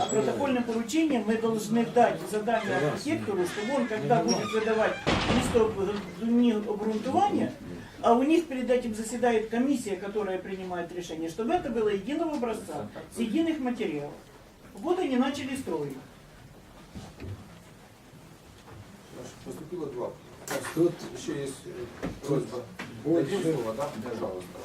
А протокольным поручением мы должны дать задание архитектору, чтобы он, когда будет выдавать листок не обґрунтування, а у них перед этим заседает комиссия, которая принимает решение, чтобы это было единого образца, с единых материалов. Вот они начали строить. Поступило два. Тут Еще есть просьба. Дадим слово, да? Пожалуйста.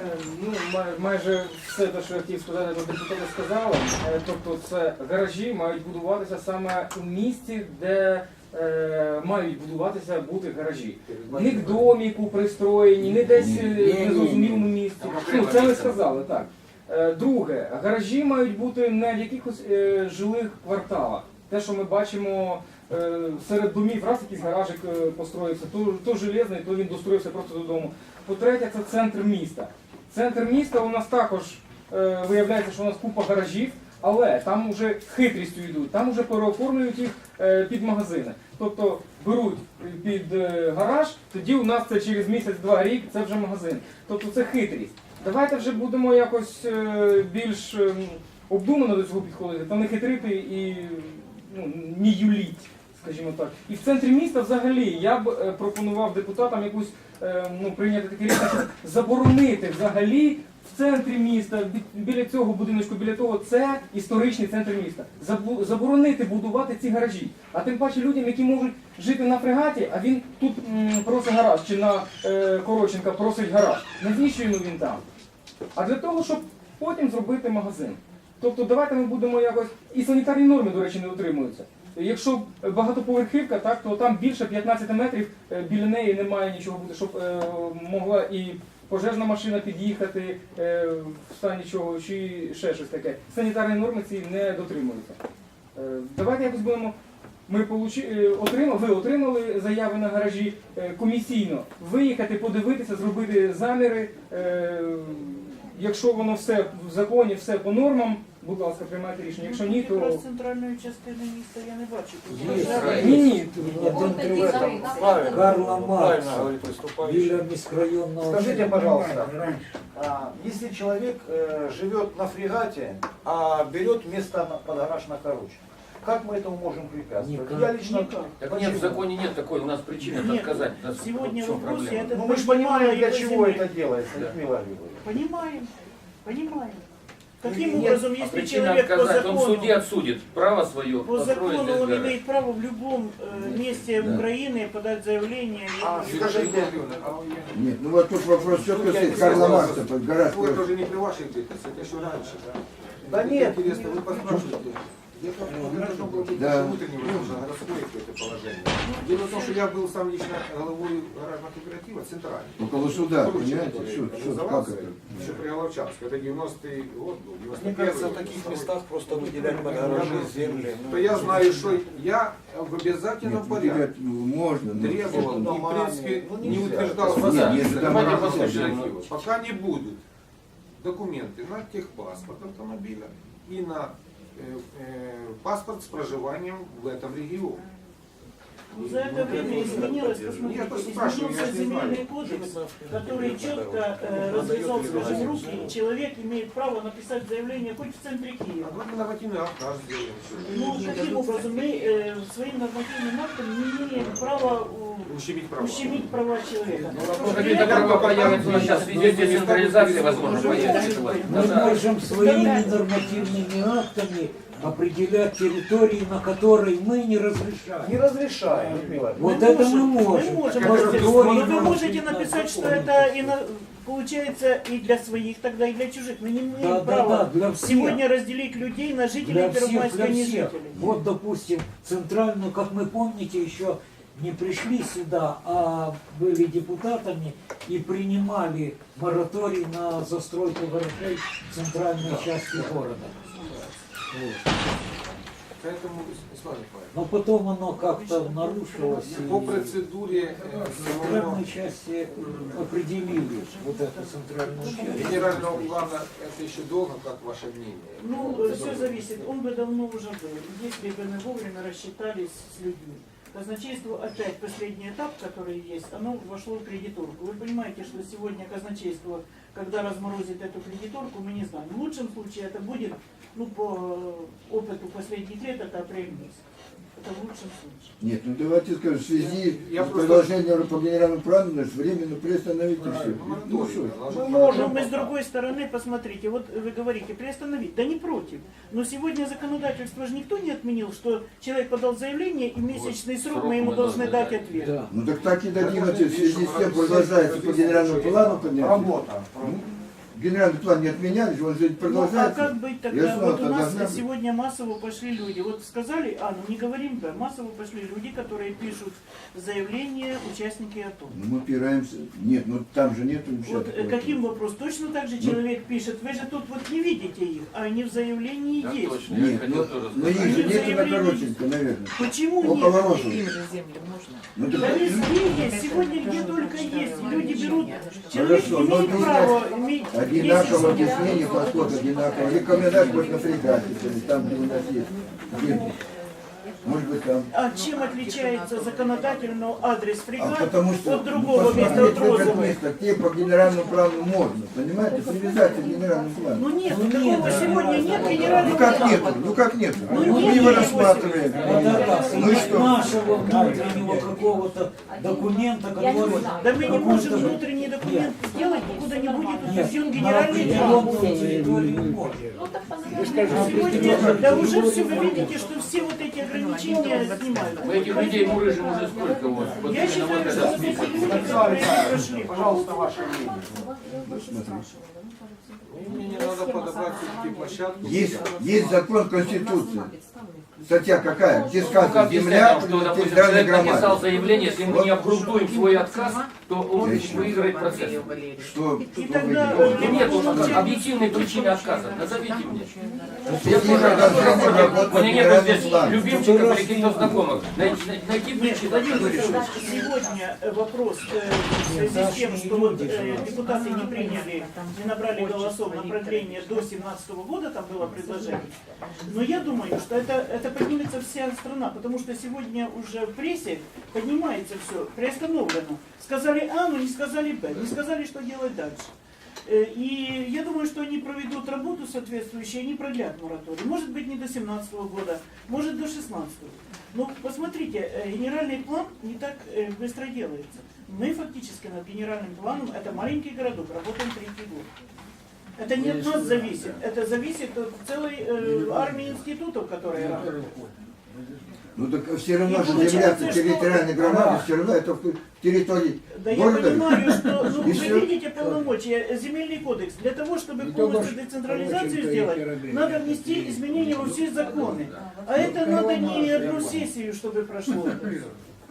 Е, Ну, май- майже все те, що я хотів сказати, то депутати сказали. Е, Тобто це гаражі мають будуватися саме у місці, де е, мають будуватися бути гаражі. Не в доміку пристроєні, не десь е, Ні, ні, в незрозумілому ні. місці. Там Ну, окремо це ви місце. сказали, так. Е, Друге, гаражі мають бути не в якихось е, жилих кварталах. Те, що ми бачимо е, серед домів, раз якийсь гаражик е, построївся, то, то железний, то він достроївся просто додому. По-третє, це центр міста. Центр міста у нас також е, виявляється, що у нас купа гаражів, але там вже хитрістю йдуть, там вже переоформлюють їх е, під магазини. Тобто беруть під е, гараж, тоді у нас це через місяць-два рік це вже магазин. Тобто це хитрість. Давайте вже будемо якось е, більш ем, обдумано до цього підходити, та не хитрити і ну, не юліть, скажімо так. І в центрі міста взагалі я б е, пропонував депутатам якусь е, ну, прийняти таке рішення, заборонити взагалі в центрі міста, біля цього будиночку, біля того, це історичний центр міста. Заборонити будувати ці гаражі. А тим паче людям, які можуть жити на фрегаті, а він тут просить гараж, чи на е, Короченка просить гараж. Навіщо йому він там? А для того, щоб потім зробити магазин. Тобто давайте ми будемо якось. І санітарні норми, до речі, не дотримуються. Якщо багатоповерхівка, так, то там більше 15 метрів е, біля неї немає нічого бути, щоб е, могла і пожежна машина під'їхати е, в стані чого, чи ще щось таке. Санітарні норми ці не дотримуються. Е, давайте якось будемо. Ми е, отримали, ви отримали заяви на гаражі е, комісійно. Виїхати, подивитися, зробити заміри. Е, якщо воно все в законі, все по нормам, будь ласка, приймайте рішення. Якщо ні, то Якраз центральної частини міста я не бачу. Тут Є. пожежа. ні, ні. один такі три- самі. Правильно. Карла Маркса. Правильно говорит выступающий. біля міськрайонного. Скажите, пожалуйста, Раніше. а, если человек э, живет на фрегате, а берет место на, под гараж на Короче, как мы этому можем препятствовать? Никак. Я лично... Никак. Так Почему? нет, в законе нет такой, у нас причины Нет, отказать. У нас Сегодня в вопрос, я это Ну мы же понимаем, для чего земле. это делается, Да. Людмила. Понимаем, понимаем. Каким Нет, образом, А если причина человек по отказать, он в закону, суде отсудит право свое по закону он гараж. имеет право в любом э, месте Да. Украины подать заявление. А, и- скажите, а Нет, ну вот тут вопрос четко Ну, стоит. Карла Маркса под гараж. Это уже не при вашей деятельности, это еще раньше, да? Да Мне нет, Интересно, вы поспрашиваете. Это это было быть Да. какое-то положение. Дело в том, что я был сам лично головой гаражного кооператива центральный. Около суда, Круче, понимаете? Суд, суд, как это? Еще при Головчанске. Это 90-й год был, 91 мне кажется, в таких местах просто выделять под гаражи земли. ну, То я знаю, что я в обязательном Нет, порядке можно, но требовал и, в принципе, ну, не утверждал Пока не будут документы на техпаспорт автомобиля и на э, э, паспорт с проживанием в этом регионе. Ну, За это время изменилось, посмотрите, я изменился земельный кодекс, который четко э, развязал, скажем, руки, и человек имеет право написать заявление хоть в центре А Киева. вот мы нормативный акт наш сделаем. Ну, каким образом мы э, своим нормативным актом не имеем права э, Ущемить права. ущемить права человека? Ну, Какие-то права появятся, у нас сейчас везде децентрализация, возможно, появится. Мы можем своими нормативными актами определять территории, на которой мы не разрешаем. Не разрешаем, Людмила. Вот Мы это мы можем, можем. Мы можем разделить. Мораторий Но вы можете на написать, что это и на- получается и для своих, тогда и для чужих. Мы не имеем Да, да, права да, для всех. сегодня разделить людей на жителей Первомайска и не жителей. Вот, допустим, центральную, как мы помните, еще не пришли сюда, а были депутатами и принимали мораторий на застройку гаражей в центральной части города. Вот. Поэтому, Николаевич, Но потом оно как-то нарушилось. и по процедуре в э, центральной самого части определили вот эту центральную часть. генерального плана, это еще долго, как ваше мнение? Ну, все зависит. Он бы давно уже был, если бы мы вовремя рассчитались с людьми. Казначейство опять последний этап, который есть, оно вошло в кредиторку. Вы понимаете, что сегодня казначейство, когда разморозит эту кредиторку, мы не знаем. В лучшем случае это будет, ну, по опыту у последних лет это апрель месяц. Это в лучшем случае. Нет, ну давайте скажем, в связи Я с просто- продолжением по генеральному плану, значит, временно приостановить и все. Ну Мораторий что? наложить. Но мы с другой стороны, посмотрите, вот вы говорите, приостановить, да не против. Но сегодня законодательство же никто не отменил, что человек подал заявление и месячный срок срок мы ему мы должны должны дать ответ. Да. Ну так так и дадим, а в связи с тем продолжается по генеральному плану поднятие. Работа. Ну, Генеральный план не отменяли, он же Ну, а продолжается. как быть Я тогда? знал, Вот у нас знали. сегодня массово пошли люди. Вот сказали, а, ну не говорим, да, массово пошли люди, которые пишут заявление участники АТО. Ну, мы опираемся. Нет, ну там же ничего. Вот э, такого. каким вопрос? Точно так же человек пишет, вы же тут вот не видите их, а они в заявлении Да, есть. точно. Я Нет, ну, ну их же Они нету на коротенько, наверное. Почему Около нет? Им же землю можно. Ну, Да везде есть, сегодня где только есть. Люди берут, человек имеет право иметь 10 одинаково сотен. объяснение, подход хоть на фрегате, если там, где у нас есть. Может быть, там. А чем отличается законодательно адрес А фрегат потому что от ну, другого места, посмотреть от розовых? место, где по генеральному плану можно, понимаете, привязать к генеральному плану. Ну нет, Ну, такого нет, да. сегодня нет Ну генерального как плана. нету, ну как нету, Ну, мы нет его его рассматриваем. Ну и что? нашего внутреннего какого-то документа, который... Да мы не можем внутренний документ сделать, покуда не будет утвержден генеральный план. Ну так понятно. Сегодня, да уже все вы видите, что все вот эти ограничения снимают. Мы этих людей мурыжим уже сколько вот. вот Я именно вот считаю, что вот которые прошли, Пожалуйста, ваше мнение. Мне не надо подобрать все-таки площадку. Есть, есть закон Конституции. Статья какая? Где Ну, сказано как земля что, допустим, человек написал заявление, если мы не обґрунтуем свой отказ, то он выиграет процесс. Что, И что тогда, Ну, Нет ну, объективной причины отказа. Назовите мне. По У меня нет здесь любимчиков или каких-то знакомых. Найти, причину. Сегодня э, вопрос э, в связи с тем, что вот э, депутаты не приняли, не набрали голосов на продление до 2017 года, там было предложение. Но я думаю, что это, это поднимется вся страна, потому что сегодня уже в прессе поднимается все, приостановлено. Сказали А, но не сказали Б, не сказали, что делать дальше. Э, И я думаю, что они проведут работу соответствующую, они продлят мораторий. Может быть, не до 17 года, может до 16 Ну, посмотрите, э, генеральный план не так э, быстро делается. Мы фактически над генеральным планом, это маленький городок, работаем третий год. Это не от нас зависит, это зависит от целой э, армии институтов, которые работают. Ну так все равно И же земля территориальной громады, все равно это в территории Да я города. понимаю, что ну, вы всё. видите полномочия, земельный кодекс. Для того, чтобы полностью децентрализацию сделать, надо внести изменения во все законы. А это надо не одну сессию, чтобы прошло.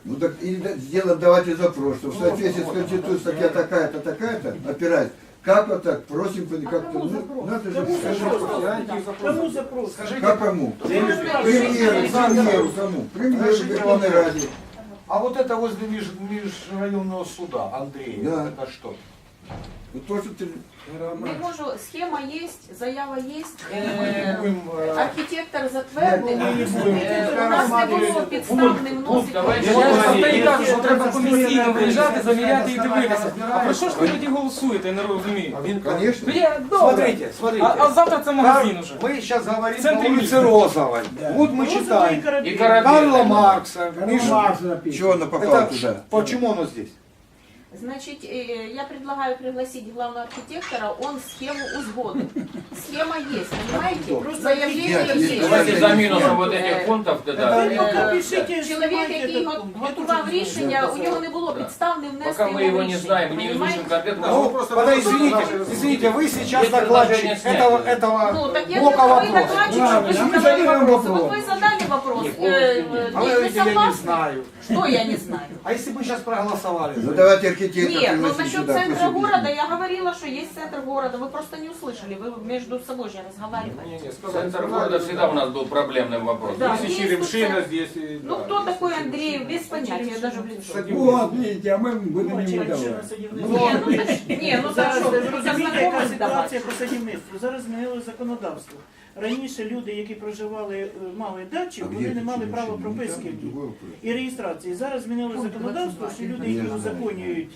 Ну так и да- сделаем, давайте запрос, что в соответствии с Конституцией статья такая-то, такая-то, опираясь. Как вот так, просим, как-то, ну, надо же Кому сказать. запрос? Я не запрос. Кому запрос? Как кому? Премьеру, Премьеру, кому? Премьеру Верховной Раде. А вот это возле меж- межрайонного суда, Андрей, Да. это что? Вот то, что ты... Не можу, схема есть, заява есть, Мы е, будем, э, архітектор затвердив. Ми не будемо. Е, У нас не було підстав не Пункт, вносити. давайте. Я ж за те і кажу, що треба комісійно виїжджати, заміряти і дивитися. А про що ж ви тоді голосуєте, я не розумію. Конечно. Ну, Я, добре. Смотрите, смотрите. А, а завтра це магазин уже. Мы сейчас говорим В центре по улице мира. Розовой. Вот мы Розовые читаем. корабли. И корабли. Карла Маркса. Миша. Чего она попала Это туда? почему оно здесь? Значить, е, я предлагаю пригласить главного архитектора, он схему узгодил. Схема есть, понимаете? Просто Заявление Нет, нет, есть. Давайте за минусом вот Е, этих пунктов тогда. Вы пока Е, пишите, Чоловік, снимайте який этот го- пункт. Я готував тоже не знаю. рішення, у нього не було підстав не внести Пока мы його его не рішення, знаем, не понімаєте? изучим конкретно. Ну, Ну, просто подожди, вопрос извините, задавайте. извините, вы сейчас Есть докладчик предложение снять. этого, этого Ну, так я блока же вы вопросов. докладчик, что вы Мы задали задаем вопрос. вопрос. Вот вы задали вопрос. Не, э, полностью э, А вы не говорите, я не согласны? знаю. Что я не знаю? А если бы сейчас проголосовали? Ну давайте архитектора Нет, ну пригласить насчет сюда. центра пусть объяснит. города я говорила, что есть центр города. Вы просто не услышали, вы между собой же разговаривали. Не, не, сказали, Центр сказали, города всегда у нас был проблемным вопросом. Да, Здесь и есть Черемшина, тут здесь и... Ну да, кто здесь такой и Андрей? Черемшина. Без понятия, даже в лицо. Садим. Вот, видите, а мы будем Ну, ему через давать. на садівництво. Не, ну так, не, ну так Зараз що, ви будете розумієте, яка знайомих давати. ситуація по садівництву. Зараз змінили законодавство. Раніше люди, які проживали, е, мали дачі, вони не мали права прописки в ній і реєстрації. Зараз змінили законодавство, що люди, які узаконюють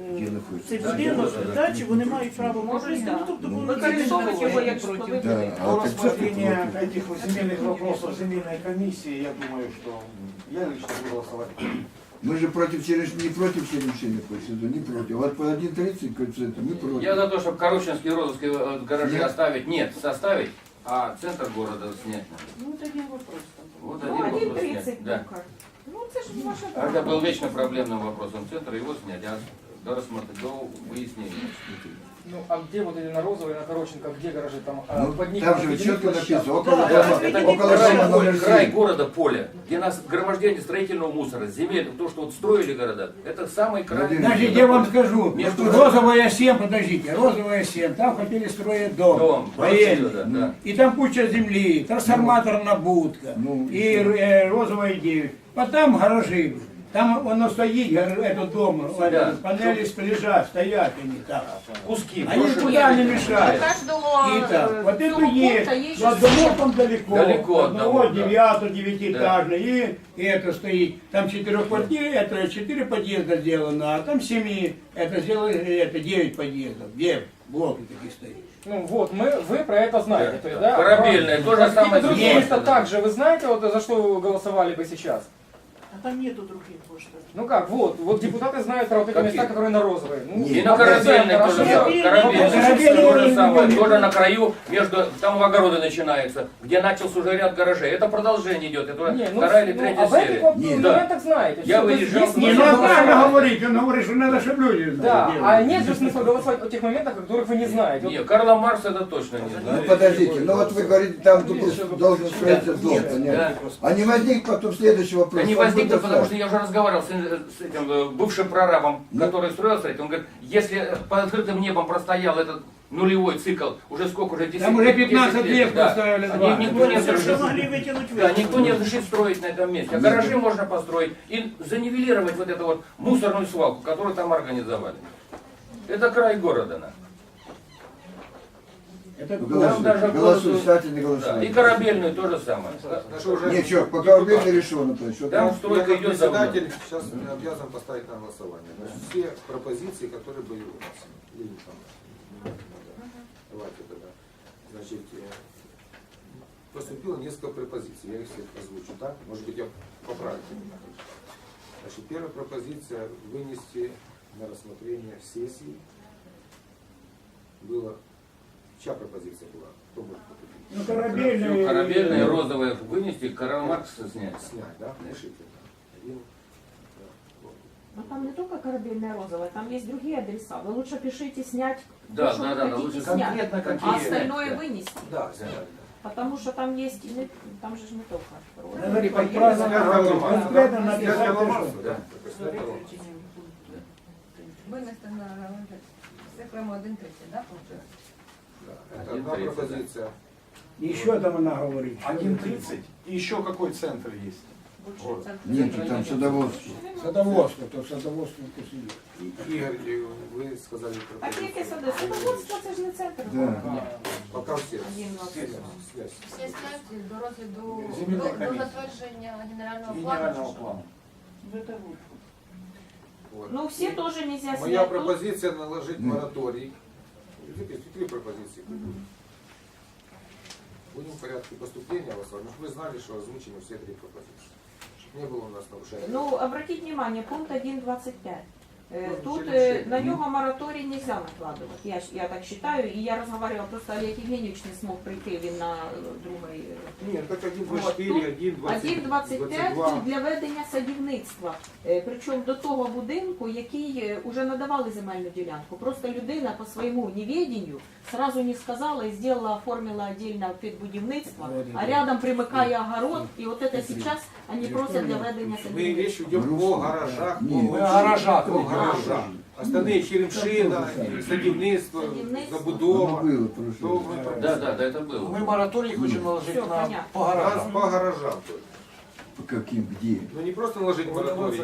е, Діло хочеться. цей будинок, дачі, вони мають право Може, провести. да. Ну, тобто вони Використовувати його як проти. житловий Да, будинок. а До вот рассмотрения это этих вот земельных вопросов земельной комиссии, я думаю, что я лично буду голосовать. Мы же против через, не против черемшины по суду, не против. Вот по 1.30 коэффициенту мы против. Я за то, чтобы Корочинские розыски э, гаражи Нет. оставить, нет, составить, А центр города снять. Ну, це один вопрос. там. Вот Ну, один один вопрос снять. 30 Да. ну-ка. Ну, це ж ваше А Это был вечно проблемным вопросом центра, его снять, а до рассмотра, до выяснения. Ну, а где вот эти на Розовой, на Короченко, где гаражи там? А, Ну, под них там же четко площадку? написано, около Да, дома, это около Край, дома номер край 7. города поле, где нас громождение строительного мусора, земель, то, что вот строили города, это самый край. Владимир, Значит, я вам скажу, Между- розовая 7, подождите, розовая 7, там хотели строить дом, Дом, военный. да, да. И там куча земли, трансформаторная будка, Ну, и э, розовая 9. Потом гаражи. Там оно стоит, гар- этот дом, Да. этот, панели лежат, стоят они там. Куски. Они никуда не мешают. каждого И так, э, вот это есть. Но же домов там далеко. Далеко от Одного домов, да. девятого, девятиэтажный. И, и это стоит. Там четырехквартиры, это четыре подъезда сделано, а там семи, это сделано, это девять подъездов. Где блоки такие стоят. Ну вот, мы, вы про это знаете. Да, то есть, да. А то же какие-то самое другие места также, вы знаете, вот за что вы голосовали бы сейчас? А там нету других больше. Ну как, вот, вот депутаты знают про вот эти Какие? места, которые на Розовой. Ну, И на вот, Корабельной тоже самое. Корабельной. Корабельной. Тоже на краю, между, там в огороды начинается, где начался уже ряд гаражей. Это продолжение идет, это Не, ну, вторая или ну, третья об этих серия. вот Нет. моментах знаете. Я Всё, то есть выезжал есть Не, смысл ну голосовать. правильно говорить, он говорит, что надо, чтобы люди знали. Да, а нет же смысла голосовать о тех моментах, о которых вы не знаете. Вот Не, Карла Маркса это точно не Ну знаю. подождите, ну вот вы говорите, там должен- должен строиться дом, понятно. А не возник потом следующий вопрос. Они как возникли, будет потому что я уже разговаривал с, с этим э, бывшим прорабом, Ну. который строился этим. Он говорит, если под открытым небом простоял этот нулевой цикл, уже сколько, уже 10 Там уже 15 10 лет да. поставили Они- два. Никто не разрешит, да, никто не разрешит строить на этом месте. А гаражи можно построить и занивелировать вот эту вот мусорную свалку, которую там организовали. Это край города. на. Это Ну, Там Голосуй, даже голосуй, городу- кстати, не Да. голосуй. И корабельную то же самое. Даже уже Ничего, пока убили решено, то есть, что Там там. стройка я как идет давно. председатель сейчас обязан поставить на голосование. Значит, все пропозиции, которые были у нас. Лилия Александровна. Давайте тогда. Значит, э, поступило несколько пропозиций. Я их всех озвучу, так? Может быть, я поправлю. Значит, первая пропозиция вынести на рассмотрение сессии. Было. Чья пропозиция была? Кто может подтвердить? Ну, корабельные. Корабельные розовые вынести, Карл Маркс снять. Снять, да? Решите. Один. Да. Вот. Но там не только корабельная розовая, там есть другие адреса. Вы лучше пишите снять, Да, то, что да, вы да, да, хотите лучше снять, Конкретно а какие? остальное вынести. Да, снять. Потому что там есть, и не- там же не только розовая. Роман, конкретно да? написать, да? Винести на цифрами 1.30, да, виходить? Да, Это Один одна тридцать, пропозиция. Еще там она говорит. 1.30. И еще какой центр есть? Больше центр. Нет, там садоводство. Садоводство, то садоводство посидит. И- Игорь, и вы сказали Так пропозицию. яке сади? Садоводство це ж не центр. Да. города. Пока все. Один, два, Связь. три. связь. Всі снять до розгляду, Земельної до, до комісії. затвердження генерального плану. Генерального чи що? плану. В это вот. Вот. Ну все тоже нельзя Моя снять. Тут пропозиция наложить Мгм. мораторий. Три пропозиции. Будем в порядке поступления вас, чтобы вы знали, что озвучены все три пропозиции. Не было у нас нарушений. Ну, обратите внимание, пункт 1.25. Э, Ну, Тут через э, шесть. на него мораторий нельзя накладывать, я, щ- я так считаю, и я разговаривала, просто Олег Евгеньевич не смог прийти, він на э, другой э, Нет, так 1, Вот, 24, 1, 1,25 тут для ведення садівництва. Е, Причому до того будинку, який е, уже надавали земельну ділянку. Просто людина по своєму неведенню сразу не сказала і зробила, оформила отдельно під будівництво, а рядом примикає огород, і от це зараз вони просять для ведення Мы садівництва. речь идем по гаражах, по, Нет. Мы о гаражах Гаражах. Остальные черемшина, садівництво, забудова. То Да, да, да, это было. Мы мораторий хотим наложить на, по Раз гаражам. по гаражам. По каким, где? Ну не просто наложить мораторий,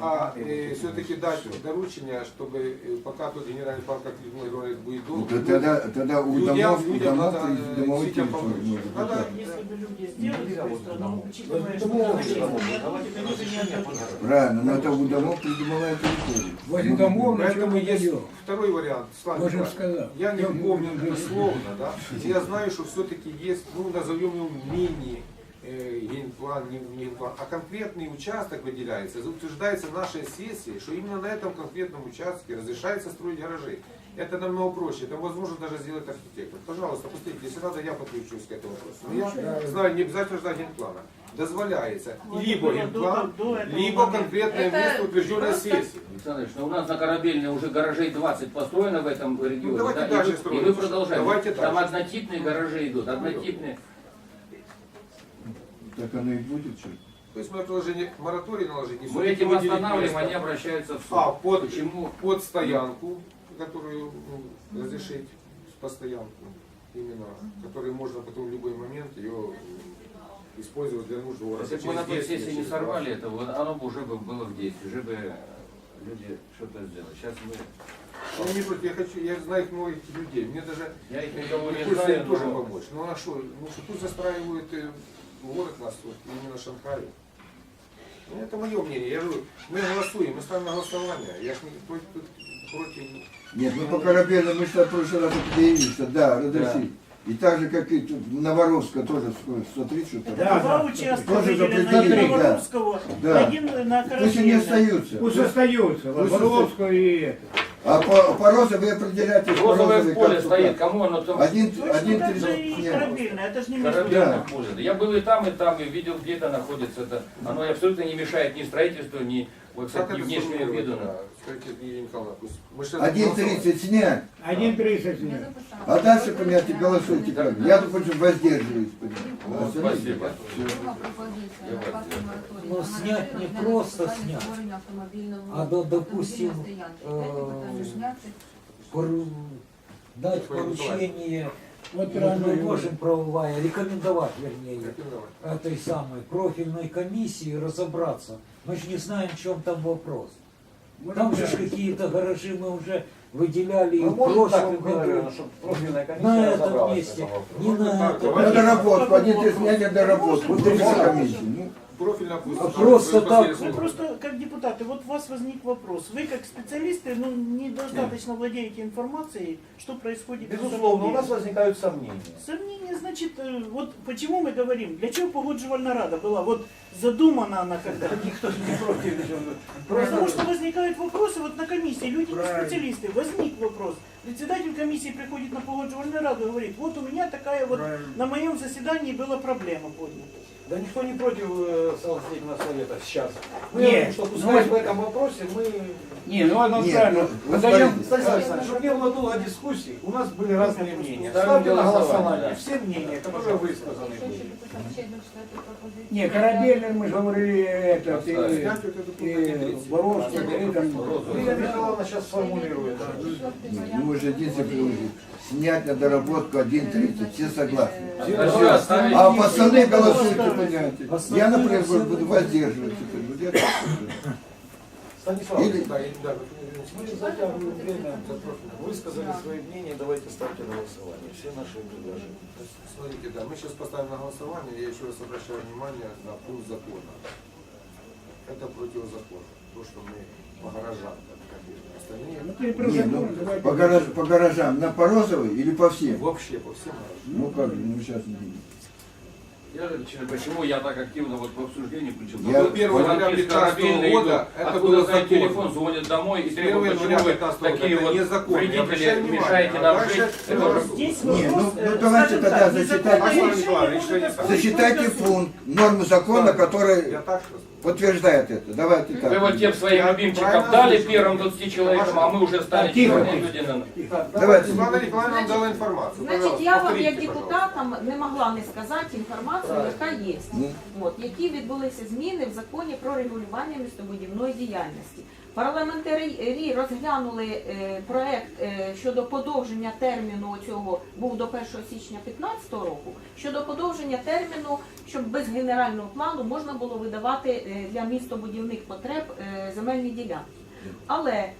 а домами. все-таки дать доручение, чтобы э, пока тот генеральный план, как Людмила говорит, будет Ну, долго. то тогда, тогда у Людям- домов, у людям домов, надо, и домовой детям телефон помочь. может быть. Надо- так. Если бы люди сделали быстро, но учитывая, что Домов, там есть домов, методики, давайте они бы не отдадут. Правильно, но это у домов придумывает телефон. Возле домов на Поэтому есть второй вариант. Слава Тоже Николаевна, сказал. Я не Я помню помню, дословно, да. Я знаю, что все-таки есть, ну, назовем его мини э, генплан, не не генплан, а конкретный участок выделяется, утверждается нашей сессией, что именно на этом конкретном участке разрешается строить гаражи. Это намного проще, это возможно даже сделать архитектор. Пожалуйста, посмотрите, если надо, я подключусь к этому вопросу. Но я знаю, не обязательно ждать генплана. Дозволяется Ну, либо генплан, до- до этого либо конкретное место, утвержденное просто- сессией. Александр Ильич, ну у нас на Корабельной уже гаражей 20 построено в этом регионе. Ну, давайте да, и дальше вы- строить. И вы продолжаете. Давайте Там дальше. однотипные гаражи идут, однотипные. Так оно и будет что То есть мое предложение мораторий наложить. и Мы этим останавливаем, они обращаются в суд. А, под, Почему? под стоянку, которую ну, разрешить по стоянку именно, которую можно потом в любой момент ее использовать для нужд города. Если бы мы на той Через 10, сессии не сорвали 20. это, вот оно бы уже бы было в действии, уже бы люди что-то сделали. Сейчас мы... Я не против, я хочу, я знаю их многих людей. Мне даже Я их никого не хочется знаю, им тоже но- помочь. Ну а что, ну что тут застраивают э, город нас, именно Шанхай. Ну, это мое мнение. Я говорю, мы голосуем, мы ставим на голосование. Я ж не против, против Нет, мы по корабельному, мы что в прошлый раз определились, что да, разрешить. И так же, как и тут Новоровска тоже сколько, 130 что-то. Это Да, два участка Тоже запределили, на да. Один на Пусть они остаются. Пусть остаются. Воровскую и это. А по, по розовой вы определяете, Розовое поле как стоит, кому оно там... Один, Точно один так же тридцать и нет. Корабельная, это же не между Корабельное Да. поле. Я был и там, и там, и видел, где это находится. Это, оно абсолютно не мешает ни строительству, ни, вот, Как кстати, ни это внешнему сформулировать, виду. да? Скажите, Евгений Николаевич, пусть- мы сейчас Один голосовали. тридцать снять. Один тридцать Я нет. записала. А дальше понимаете, голосуйте как. Я, допустим, воздерживаюсь. Ну, спасибо. Друга пропозиція Я на вас факт мораторію. Ну, На снять не гаражі просто для снять. створення автомобільного- А, да, допустим, автомобільної стоянки. Дайте питання э, зняти. Пору- Дать Николай поручение, Вот мы правильно. можем правовая, рекомендовать, вернее, Рекомендовать. этой самой профильной комиссии разобраться. мы же не знаем, в чем там вопрос. Там же какие-то гаражи мы уже выделяли и Мы в прошлом году. На этом месте, не на этом. На доработку, тридцать снять, доработку. Вот комиссии. Ну, Профильно. А просто вы так. Вы просто, как депутаты, вот у вас возник вопрос. Вы, как специалисты, ну, недостаточно владеете информацией, что происходит Безусловно, у нас возникают сомнения. Сомнения, значит, э, вот почему мы говорим, для чего погоджувальная рада была, вот задумана она когда? Никто не против. Потому что возникают вопросы вот на комиссии, люди не специалисты, возник вопрос. Председатель комиссии приходит на погоджувальную раду и говорит, вот у меня такая вот, на моем заседании была проблема поднята. Да никто не против э, самостоятельного совета сейчас. Мы Нет, говорим, что ну, пускай в этом вопросе мы... Не, ну оно Нет, правильно. ну, смотрите. Станислав Александрович, чтобы не было долго дискуссий, у нас были разные мнения. Ставим Ставьте на голосование, голосование да. все мнения, которые высказаны были. допустимо ще корабельный мы же говорили это, и, и и там, Лилия Михайловна сейчас сформулирует. Четвертий ну, мы же единственное предложили. Снять на доработку один тридцать. Все согласны. Хорошо, оставить. А пацаны голосуйте, понимаете. Я, например, все буду воздерживаться. Вот я так скажу. Станислав, Или- Да, да, мы затягиваем время, высказали свои мнения, давайте ставьте на голосование. Все наши предложения. Смотрите, да, мы сейчас поставим на голосование, я еще раз обращаю внимание на пункт закона. Это противозаконно. То, что мы по гаражам, так как остальные, ну Не, ну, по, гараж, по гаражам, на по розовой или по всем? вообще по всем гаражам. Ну как же, ну сейчас не Я же начинаю, почему я так активно вот по обсуждению включил? Я- Вы- 1 вы января там из 15 корабельной года идут, это откуда было законно. телефон, звонят домой и 1 почему вы 15 года такие вот незаконно. Вредители мешаете А нам дальше жить. это Здесь Не, ну, э, ну, давайте тогда так, Зачитайте пункт нормы закона, который Я так скажу. подтверждает это. Давайте так. Вы вот тем своим Я любимчикам правильно дали слышу? первым 20 человекам, а мы уже стали Тихо, черные тихо. люди на Так, Давайте. Светлана Николаевна нам дала информацию. Значить, Пожалуйста, я вам повторите, як пожалуйста. депутатам не могла не сказати інформацію. інформацію, яка є. Ну. От, які відбулися зміни в законі про регулювання містобудівної діяльності. Парламентарі розглянули е, проект е, щодо подовження терміну цього був до 1 січня 2015 року. Щодо подовження терміну, щоб без генерального плану можна було видавати е, для містобудівних потреб земельні ділянки. Але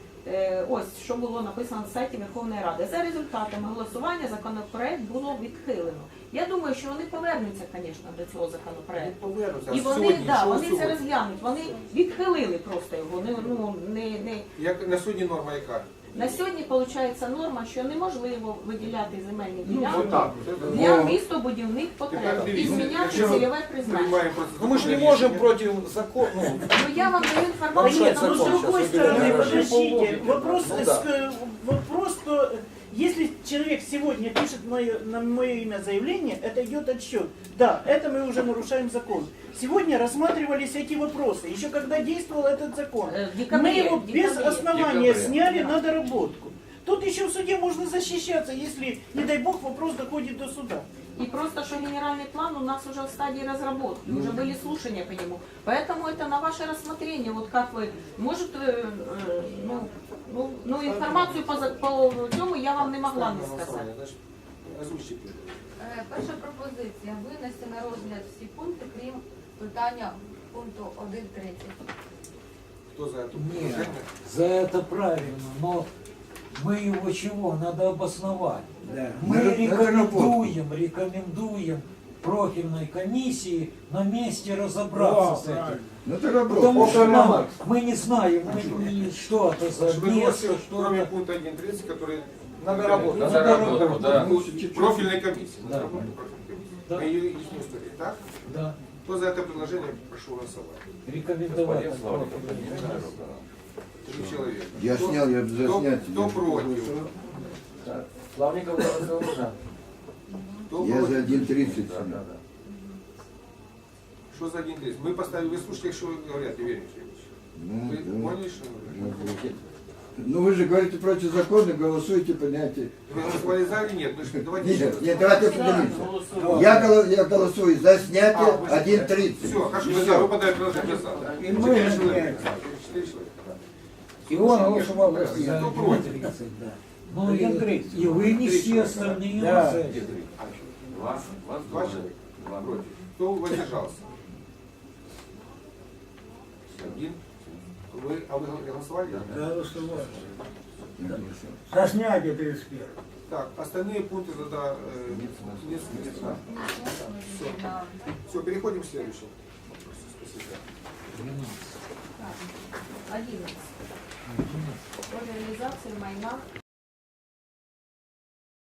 ось що було написано на сайті Верховної Ради. За результатами голосування законопроект було відхилено. Я думаю, що вони повернуться, звісно, до цього законопроекту. І вони, сьогодні, да, вони вони це розглянуть. Вони відхилили просто його. Не, ну, не, не. Як на судні норма яка? На сьогодні виходить норма, що неможливо виділяти земельні Ну, ділянки отак. для містобудівних потреб Тепер і дивіться, зміняти якщо цільове призначення. Приймаємо просто Ну мы же не законне можем рішення. против закона. Ну, Ну я вам даю Да інформацію. нет, Нарушать но с закон другой сейчас, стороны, выбираем. подождите, вопрос, Ну с- да. э, вопрос, что э, если человек сегодня пишет мое, на мое имя заявление, это идет отсчет. Да, это мы уже нарушаем закон. Сегодня рассматривались эти вопросы, еще когда действовал этот закон. Э, в Мы декабре, его в без декабре. основания Декабре. сняли на доработку. Тут еще в суде можно защищаться, если, не дай бог, вопрос доходит до суда. И просто, что генеральный план у нас уже в стадии разработки, уже были слушания по нему. Поэтому это на ваше рассмотрение. Вот как вы, может, э, э, ну, ну, ну, информацию по, за- по цьому я вам не могла Ставимо не на сказать. голосування. Значить, озвучте. Е, Перша пропозиція винести на розгляд всі пункти, крім питання пункту 1.3. Хто за це Нет, предложення? за это правильно, но мы его чего? Надо обосновать. Да. Мы Надо- надо рекомендуем, рекомендуем профильной комиссии на месте разобраться О, с этим. Ну это работа. Потому что нам, мы не знаем, мы не- что это за Чтобы место, что кроме пункта 1.30, который Надо работать. На Надо доработку, да. Ну, чуть-чуть. профильной комиссии. Да. На профильной комиссии. Да. На ее их истории. Так? Да, Кто за это предложение, прошу голосовать. рекомендовать. Не Три человека. Я Кто- снял, я кто- заснять. Кто против? да. Славников. Кто Я за против? 1.30 Да, да, да. Что за 1.30? Мы поставили, вы слушайте, что говорят, Евгений Ефимович. Ну, Вы да. поняли, что говорят? Ну вы же говорите против закона, голосуйте, понятие. Вы голосовали за или нет? Ну что, давайте Нет, нет, давайте определимся. Я, голо- я голосую за снятие 1.30. Все, хорошо, И друзья, всё. выпадает предложение за. да? И мы Четыре человека. да. И он голосовал за За снятие. Кто против? 1.30, да. Ну и, Один тридцать. и вынести остальные Да. Два. Вас Два. Против. Кто воздержался? Один. Вы, а вы голосовали? Да, голосовал. За снятие 31. Так, остальные пункты тогда э, нет смысла. На Все, переходим к следующему. вопросу. Спасибо. 11. Про реалізацію майна